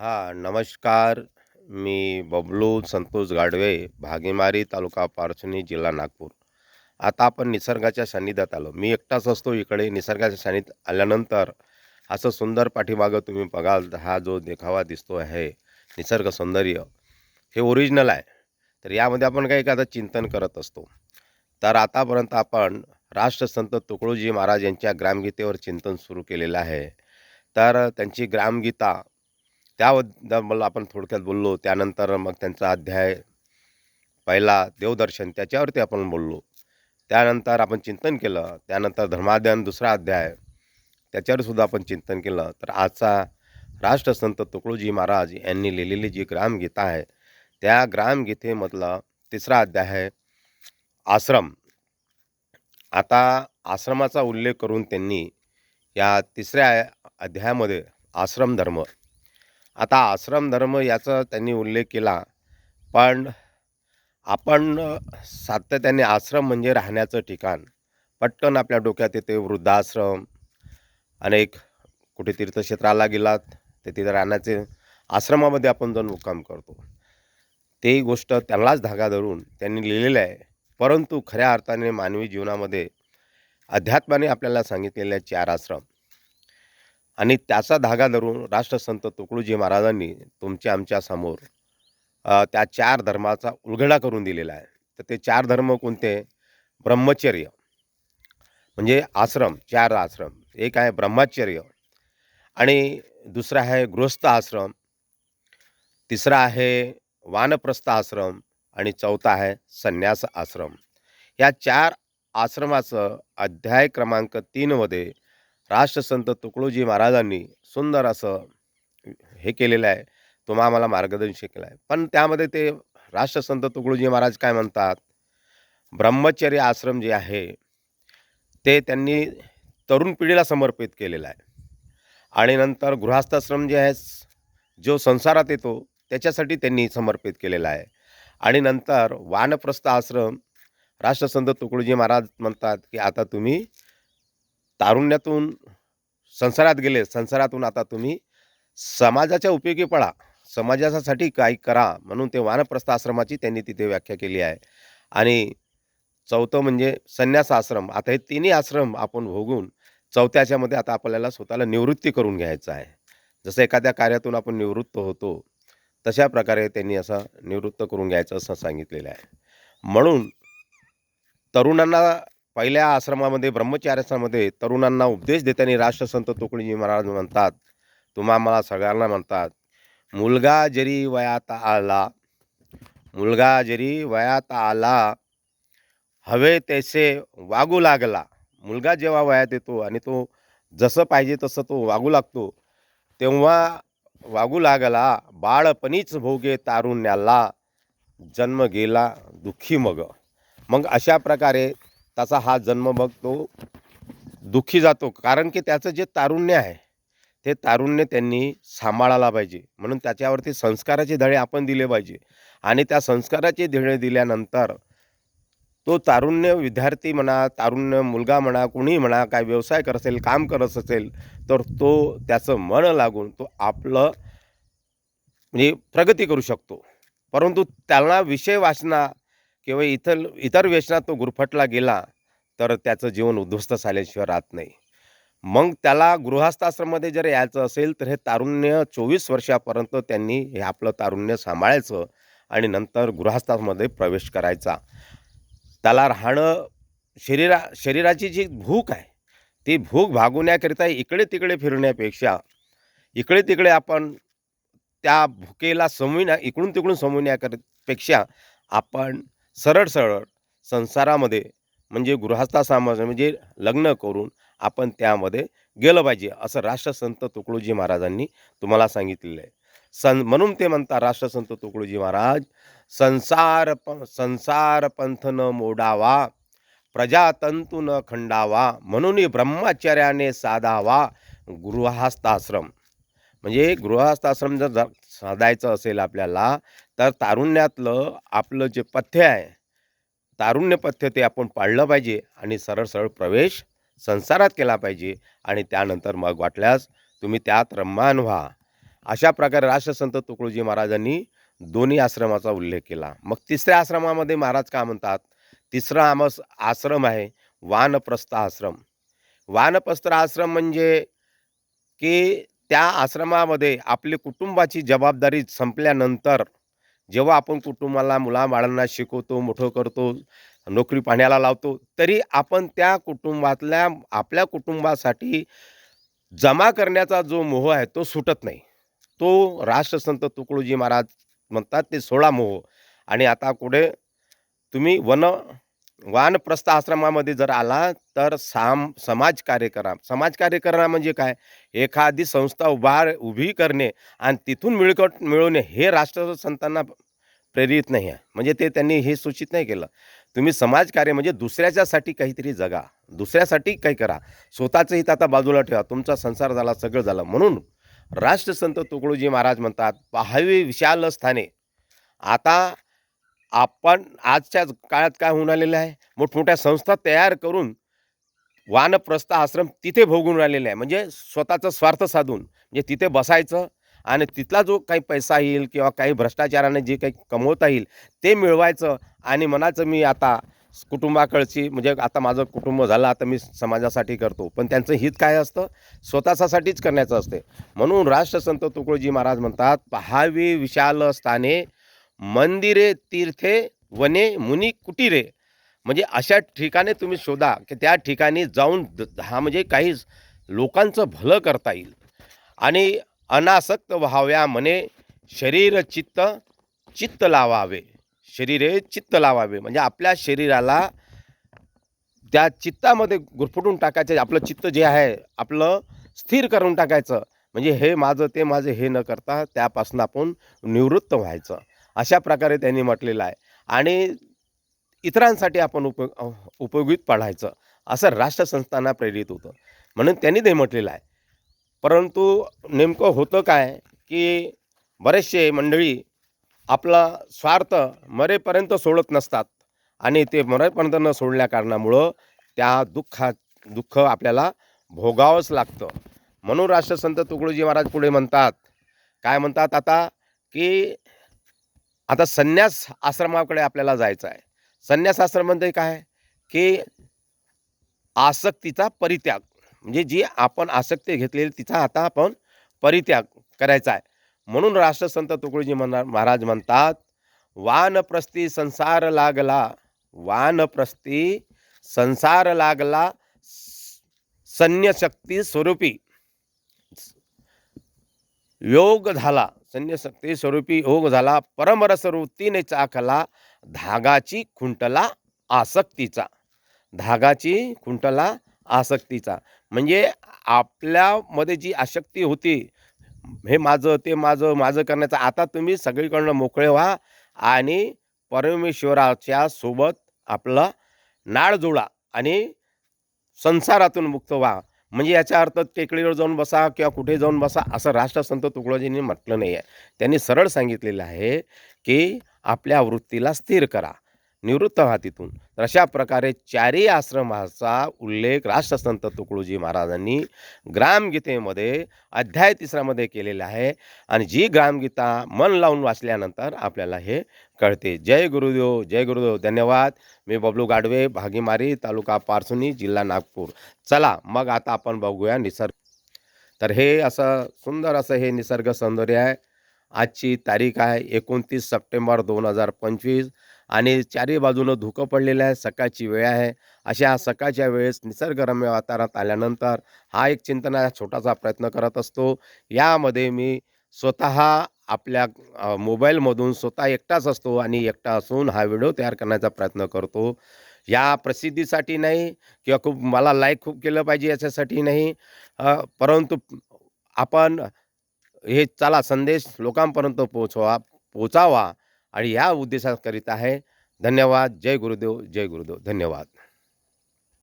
हां, नमस्कार. मी बबलू संतोष गाडवे, भागेमारी तालुका पारसुनी जिल्हा नागपूर. आता आपण निसर्गाच्या सान्निध्यात आलो. मी एकटाच असतो इकडे. निसर्गाच्या सान्निध्यात आल्यानंतर असं सुंदर पाठीमागं तुम्ही बघाल, तर हा जो देखावा दिसतो आहे, निसर्ग सौंदर्य, हे ओरिजिनल आहे. तर यामध्ये आपण काही एखादं चिंतन करत असतो. तर आतापर्यंत आपण राष्ट्रसंत तुकडोजी महाराज यांच्या ग्रामगीतेवर चिंतन सुरू केलेलं आहे. तर त्यांची ग्रामगीता त्याबद्दल आपण थोडक्यात बोललो. त्यानंतर मग त्यांचा अध्याय पहिला देवदर्शन त्याच्यावरती आपण बोललो. त्यानंतर आपण चिंतन केलं. त्यानंतर धर्माध्ययन दुसरा अध्याय त्याच्यावर सुद्धा आपण चिंतन केलं. तर आजचा राष्ट्रसंत तुकडोजी महाराज यांनी लिहिलेली जी ग्रामगीता आहे, त्या ग्रामगीतेमधला तिसरा अध्याय आहे आश्रम. आता आश्रमाचा उल्लेख करून त्यांनी या तिसऱ्या अध्यायामध्ये आश्रम धर्म आता आश्रम धर्म याचा त्यांनी उल्लेख केला. पण आपण सातत्याने आश्रम म्हणजे राहण्याचं ठिकाण. पटकन आपल्या डोक्यात येते वृद्धाश्रम, अनेक कुठे तीर्थक्षेत्राला गेलात, ते तिथं राहण्याचे आश्रमामध्ये आपण जाऊन मुक्काम करतो. ते गोष्ट त्यांनाच धागा धरून त्यांनी लिहिलेलं आहे. परंतु खऱ्या अर्थाने मानवी जीवनामध्ये अध्यात्माने आपल्याला सांगितलेले आहे चार आश्रम आणि त्याचा धागा धरून राष्ट्रसंत तुकडोजी महाराजांनी तुमच्या आमच्यासमोर त्या चार धर्माचा उलगडा करून दिलेला आहे. तर ते चार धर्म कोणते? ब्रह्मचर्य म्हणजे आश्रम, चार आश्रम. एक आहे ब्रह्मचर्य आणि दुसरा आहे गृहस्थ आश्रम, तिसरा आहे वानप्रस्थ आश्रम आणि चौथा आहे संन्यास आश्रम. या चार आश्रमाचं अध्याय क्रमांक तीनमध्ये मध्ये राष्ट्रसंत तुकडोजी महाराजांनी सुंदर असं हे केलेलं आहे. तुम्हा आम्हाला मार्गदर्शन केलं आहे. पण त्यामध्ये ते राष्ट्रसंत तुकडोजी महाराज काय म्हणतात? ब्रह्मचर्य आश्रम जे आहे, ते त्यांनी तरुण पिढीला समर्पित केलेलं आहे. आणि नंतर गृहस्थाश्रम जे आहे, जो संसारात येतो, त्याच्यासाठी त्यांनी समर्पित केलेला आहे. आणि नंतर वानप्रस्थ आश्रम राष्ट्रसंत तुकडोजी महाराज म्हणतात, की आता तुम्ही तारुण्यातून संसारात गेले, संसारातून आता तुम्ही समाजाच्या उपयोगी पडा, समाजासाठी काही करा, म्हणून ते वानप्रस्थ आश्रमाची त्यांनी तिथे व्याख्या केली आहे. आणि चौथं म्हणजे संन्यास आश्रम. आता हे तिन्ही आश्रम आपण भोगून चौथ्याच्यामध्ये आता आपल्याला स्वतःला निवृत्ती करून घ्यायचं आहे. जसं एखाद्या कार्यातून आपण निवृत्त होतो, तशा प्रकारे त्यांनी असं निवृत्त करून घ्यायचं असं सांगितलेलं आहे. म्हणून तरुणांना पहिल्या आश्रमामध्ये ब्रह्मचर्य आश्रमामध्ये तरुणांना उपदेश देताना राष्ट्रसंत तुकडीजी महाराज म्हणतात, तुम्हा मला सगळ्यांना म्हणतात, मुलगा जरी वयात आला, मुलगा जरी वयात आला, हवे तैसे वागू लागला. मुलगा जेव्हा वयात येतो आणि तो जसं पाहिजे तसं तो वागू लागतो, तेव्हा वागू लागला, बाळपणीच भोगे तारुण्याला, जन्म गेला दुःखी मग. मग अशा प्रकारे त्याचा हा जन्म मग तो दुःखी जातो. कारण की त्याचं जे तारुण्य आहे, ते तारुण्य त्यांनी सांभाळायला पाहिजे. म्हणून त्याच्यावरती संस्काराचे धडे आपण दिले पाहिजे. आणि त्या संस्काराचे धडे दिल्यानंतर तो तारुण्य विद्यार्थी म्हणा, तारुण्य मुलगा म्हणा, कुणी म्हणा, काय व्यवसाय करत असेल, काम करत असेल, तर तो त्याचं मन लागून तो आपलं म्हणजे प्रगती करू शकतो. परंतु त्याला विषय वाचना किंवा इतर इतर व्यसनात तो गुरफटला गेला, तर त्याचं जीवन उद्ध्वस्त झाल्याशिवाय राहत नाही. मग त्याला गृहस्थाश्रममध्ये जर यायचं असेल, तर हे तारुण्य 24 वर्षापर्यंत त्यांनी हे आपलं तारुण्य सांभाळायचं आणि नंतर गृहस्थामध्ये प्रवेश करायचा. त्याला राहणं शरीरा शरीराची जी भूक आहे, ती भूक भागवण्याकरिता इकडे-तिकडे फिरण्यापेक्षा, इकडे-तिकडे आपण त्या भुकेला समविण्या इकडून-तिकडून समविण्याकरपेक्षा आपण सरळ-सरळ संसारामध्ये म्हणजे गृहस्थाश्रमामध्ये म्हणजे लग्न करून आपण त्यामध्ये गेलं पाहिजे, असं राष्ट्रसंत तुकडोजी महाराजांनी तुम्हाला सांगितलेलं आहे. सन म्हणून ते म्हणतात राष्ट्रसंत तुकडोजी महाराज, संसार प संसार पंथ न मोडावा, प्रजातंतू न खंडावा, म्हणून ब्रह्मचर्याने साधावा गृहस्थाश्रम. म्हणजे गृहस्थाश्रम जर जर साधायचं असेल आपल्याला, तर तारुण्यातलं आपलं जे पथ्य आहे, तारुण्य पथ्य ते आपण पाळलं पाहिजे आणि सरळ-सरळ प्रवेश संसारात केला पाहिजे आणि त्यानंतर मग वाटल्यास तुम्ही त्यात रम्मान व्हा. अशा प्रकारे राष्ट्रसंत तुकडोजी महाराजांनी दोन्ही आश्रमाचा उल्लेख केला. मग तिसऱ्या आश्रमामध्ये महाराज का म्हणतात? तिसरा आमस आश्रम आहे वानप्रस्थ आश्रम. वानप्रस्थ आश्रम म्हणजे की त्या आश्रमामध्ये आपली कुटुंबाची जबाबदारी संपल्यानंतर जेव्हा आपण कुटुंबाला मुलाबाळांना शिकवतो मोठं करतो नोकरी पाण्याला लावतो तरी आपण त्या कुटुंबातल्या आपल्या कुटुंबासाठी जमा करण्याचा जो मोह आहे तो सुटत नाही. तो राष्ट्रसंत तुकडोजी महाराज म्हणतात ते सोळा मोह. आणि आता पुढे तुम्ही वन वानप्रस्थ आश्रमामध्ये जर आला तर साम समाजकार्य करा समाजकार्य करणं म्हणजे काय? एखादी संस्था उभा उभी करणे आणि तिथून मिळकट मिळवणे हे राष्ट्र संतांना प्रेरित नाही आहे. म्हणजे ते त्यांनी हे सूचित नाही केलं. तुम्ही समाजकार्य म्हणजे दुसऱ्याच्यासाठी काहीतरी जगा. दुसऱ्यासाठी काही करा. स्वतःचं हित आता बाजूला ठेवा. तुमचा संसार झाला सगळं झालं. म्हणून राष्ट्रसंत तुकडोजी महाराज म्हणतात पहावे विशाल स्थाने. आता आपण आजच्या काळात काय होऊन आलेलं आहे? मोठमोठ्या संस्था तयार करून वानप्रस्थ आश्रम तिथे भोगून राहिलेला आहे. म्हणजे स्वतःचा स्वार्थ साधून म्हणजे तिथे बसायचं आणि तिथला जो काही पैसा येईल किंवा काही भ्रष्टाचाराने जे काही कमवता येईल ते मिळवायचं आणि म्हणायचं मी आता कुटुंबाकडची म्हणजे आता माझं कुटुंब झालं आता मी समाजासाठी करतो. पण त्यांचं हित काय असतं? स्वतःसाठीच करण्याचं असते. म्हणून राष्ट्रसंत तुकडोजी महाराज म्हणतात पहावी विशाल स्थाने मंदिरे तीर्थे वने मुनी कुटीरे. म्हणजे अशा ठिकाणी तुम्ही शोधा की त्या ठिकाणी जाऊन द- हा म्हणजे काही लोकांचं भलं करता येईल. आणि अनासक्त व्हाव्या मने शरीर चित्त चित्त लावावे. शरीरे चित्त लावावे. म्हणजे आपल्या शरीराला त्या चित्तामध्ये गुरफुटून टाकायचं आपलं चित्त जे आहे आपलं स्थिर करून टाकायचं. म्हणजे हे माझं ते माझं हे न करता त्यापासून आपण निवृत्त व्हायचं. अशा प्रकारे त्यांनी म्हटलेलं आहे. आणि इतरांसाठी आपण उप उपयोगीत पडायचं असं राष्ट्रसंस्थांना प्रेरित होतं. म्हणून त्यांनी ते म्हटलेलं आहे. परंतु नेमकं होतं काय की बरेचसे मंडळी आपला स्वार्थ मरेपर्यंत सोडत नसतात आणि ते मरेपर्यंत न सोडल्या कारणामुळं त्या दुःखा दुःख आपल्याला भोगावंच लागतं. म्हणून राष्ट्रसंत तुकडोजी महाराज पुढे म्हणतात काय म्हणतात आता की आता संन्यास आश्रमाकडे आपल्याला जायचं आहे. संन्यास आश्रमामध्ये म्हणजे काय? की आसक्तीचा परित्याग. म्हणजे जी आपण आसक्ती घेतलेली तिचा आता आपण परित्याग करायचा आहे. म्हणून राष्ट्रसंत तुकडोजी म्हणा महाराज म्हणतात वानप्रस्ती संसार लागला वानप्रस्ती संसार लागला सन्यशक्ती स्वरूपी. योग झाला सन्यशक्ती स्वरूपी योग झाला. परमरस वृत्तीने चाकला धागाची खुंटला आसक्तीचा. धागाची खुंटला आसक्तीचा. म्हणजे आपल्यामध्ये जी आसक्ती होती हे माझं ते माझं माझं करण्याचं आता तुम्ही सगळीकडनं मोकळे व्हा आणि परमेश्वराच्या सोबत आपला नाळ जोडा आणि संसारातून मुक्त व्हा. म्हणजे याचा अर्थ टेकडीवर जाऊन बसा किंवा कुठे जाऊन बसा असं राष्ट्रसंत तुकडोजींनी म्हटलं नाही आहे त्यांनी सरळ सांगितलेलं आहे की आपल्या वृत्तीला स्थिर करा. निवृत्त व्हा तिथून. तर अशा प्रकारे चारी आश्रमाचा उल्लेख राष्ट्रसंत तुकडोजी महाराजांनी ग्रामगीतेमध्ये अध्याय तिसऱ्यामध्ये केलेला आहे. आणि जी ग्रामगीता मन लावून वाचल्यानंतर आपल्याला हे कळते. जय गुरुदेव जय गुरुदेव. धन्यवाद. मी बबलू गाडवे भागीमारी तालुका पारसुनी जिल्हा नागपूर. चला मग आता आपण बघूया निसर्ग. तर हे असं सुंदर असं हे निसर्ग सौंदर्य आहे. आजची तारीख आहे एकोणतीस सप्टेंबर दोन हजार पंचवीस. आणि चारी बाजूनं धुकं पडलेलं आहे सकाळची वेळ आहे. अशा सकाळच्या वेळेस निसर्गरम्य वातावरणात आल्यानंतर हा एक चिंतनाचा छोटासा प्रयत्न करत असतो. यामध्ये मी स्वतः आपल्या मोबाईलमधून स्वतः एकटाच असतो आणि एकटा असून हा व्हिडिओ तयार करण्याचा प्रयत्न करतो. या प्रसिद्धीसाठी नाही किंवा खूप मला लाईक खूप केलं पाहिजे याच्यासाठी नाही परंतु आपण हे चला संदेश लोकांपर्यंत पोचवा पोचावा. आणि या उद्देशाकरिता आहे. धन्यवाद. जय गुरुदेव जय गुरुदेव. धन्यवाद.